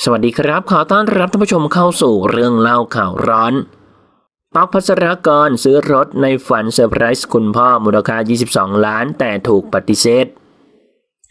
สวัสดีครับ ขอต้อนรับท่านผู้ชมเข้าสู่เรื่องเล่าข่าวร้อน ป๊อกพัสรกรซื้อรถในฝันเซอร์ไพรส์คุณพ่อมูลค่า 22 ล้านแต่ถูกปฏิเสธ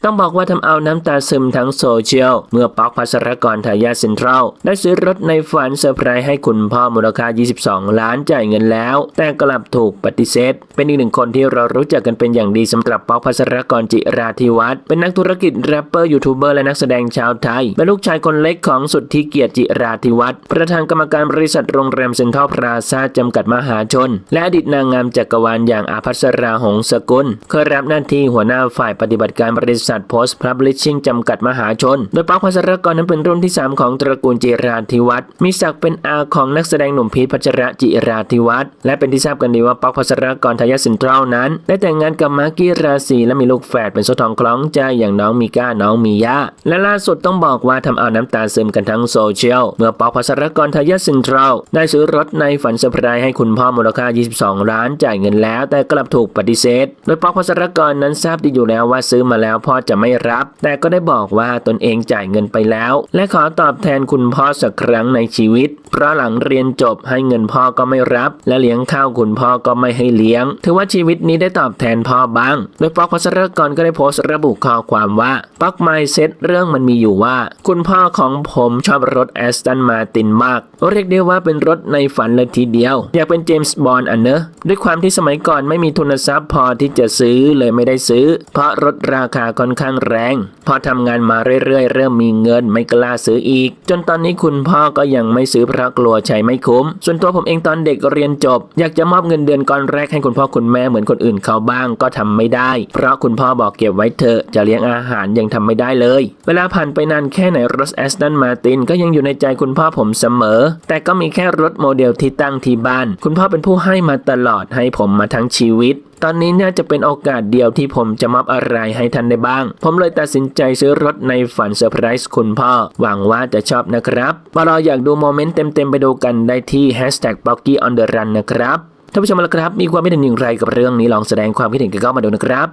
ต้องบอกว่าทำเอาน้ำตาซึมทั้งโซเชียล เมื่อป๊อกพัสรกรทายาทเซ็นทรัล ได้ซื้อรถในฝันเซอร์ไพรส์ให้คุณพ่อมูลค่า 22 ล้านจ่ายเงินแล้ว แต่กลับถูกปฏิเสธ เป็นอีกหนึ่งคนที่เรารู้จักกันเป็นอย่างดีสำหรับป๊อกพัสรกรจิราธิวัฒน์เป็นนักธุรกิจแรปเปอร์ยูทูบเบอร์และนักแสดงชาวไทย เป็นลูกชายคนเล็กของสุดที่เกียรติจิราธิวัฒน์ประธานกรรมการบริษัทโรงแรมเซ็นทรัลพลาซาจำกัดมหาชน และอดีตนางงามจักรวาลอย่างอาภัสราหงสกุลเคยรับหน้าที่หัวหน้าฝ่ายปฏิบัติการบริษัทโพสต์พับลิชชิ่งจำกัดมหาชน โดยป๊อกพัสรกรนั้นเป็นรุ่นที่ 3 ของตระกูลจิราธิวัฒน์มีศักดิ์เป็นอาของนักแสดงหนุ่มพีพัชระจิราธิวัฒน์และเป็นที่ทราบกันดีว่าป๊อกพัสรกรทายาทเซนทรัลนั้น ได้แต่งงานกับมากกี้ราศีและมีลูกแฝดเป็นโซทองคล้องใจอย่างน้องมีก้าน้องมีย่าและล่าสุดต้องบอกว่าทำเอาน้ำตาซึมกันทั้งโซเชียลเมื่อป๊อกพัสรกรทายาทเซนทรัลได้ซื้อรถในฝันเซอร์ไพรส์ให้คุณพ่อมูลค่า 22 ล้านจ่ายเงินแล้ว แต่กลับถูกปฏิเสธ โดยป๊อกพัสรกรนั้นทราบดีอยู่แล้วว่าซื้อมาแล้วพ่อจะไม่รับ แต่ก็ได้บอกว่าตนเองจ่ายเงินไปแล้ว และขอตอบแทนคุณพ่อสักครั้งในชีวิต เพราะหลังเรียนจบให้เงินพ่อก็ไม่รับ และเลี้ยงข้าวคุณพ่อก็ไม่ให้เลี้ยง ถือว่าชีวิตนี้ได้ตอบแทนพ่อบ้าง โดยป๊อกพัสรกรก็ได้โพสต์ระบุข้อความว่าป๊อกไมเซ็ตเรื่องมันมีอยู่ว่า คุณพ่อของผมชอบรถแอสตันมาตินมาก เรียกได้ว่าเป็นรถในฝันเลยทีเดียว อยากเป็นเจมส์บอนด์อะเนอะด้วยความที่สมัยก่อนไม่มีทุนทรัพย์พอที่จะซื้อเลยไม่ได้ซื้อ เพราะรถราคาค่อนข้างแรง พอทำงานมาเรื่อยๆ เริ่มมีเงินไม่กล้าซื้ออีก จนตอนนี้คุณพ่อก็ยังไม่ซื้อเพราะกลัวใช้ไม่คุ้ม ส่วนตัวผมเองตอนเด็กเรียนจบ อยากจะมอบเงินเดือนก้อนแรกให้คุณพ่อคุณแม่เหมือนคนอื่นเขาบ้างก็ทำไม่ได้ เพราะคุณพ่อบอกเก็บไว้เถอะจะเลี้ยงอาหารยังทำไม่ได้เลย เวลาผ่านไปนานแค่ไหนรถแอสตันมาตินก็ยังอยู่ในใจคุณพ่อผมเสมอ แต่ก็มีแค่รถโมเดลที่ตั้งที่บ้าน คุณพ่อเป็นผู้ให้มาตลอดให้ผมมาทั้งชีวิต ตอนนี้น่าจะเป็นโอกาสเดียวที่ผมจะมอบอะไรให้ท่านได้บ้าง ผมเลยตัดสินใจซื้อรถในฝันเซอร์ไพรส์คุณพ่อ หวังว่าจะชอบนะครับมารออยากดูโมเมนต์เต็มๆไปดูกันได้ที่ hashtag b o g g y on the run นะครับท่านผู้ชมละครับ มีความคิดเห็นอย่างไรกับเรื่องนี้ลองแสดงความคิดเห็นกันเข้ามาดูนะครับ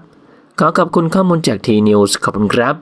ขอขอบคุณข้อมูลจากทีนิวส์ขอบคุณครับ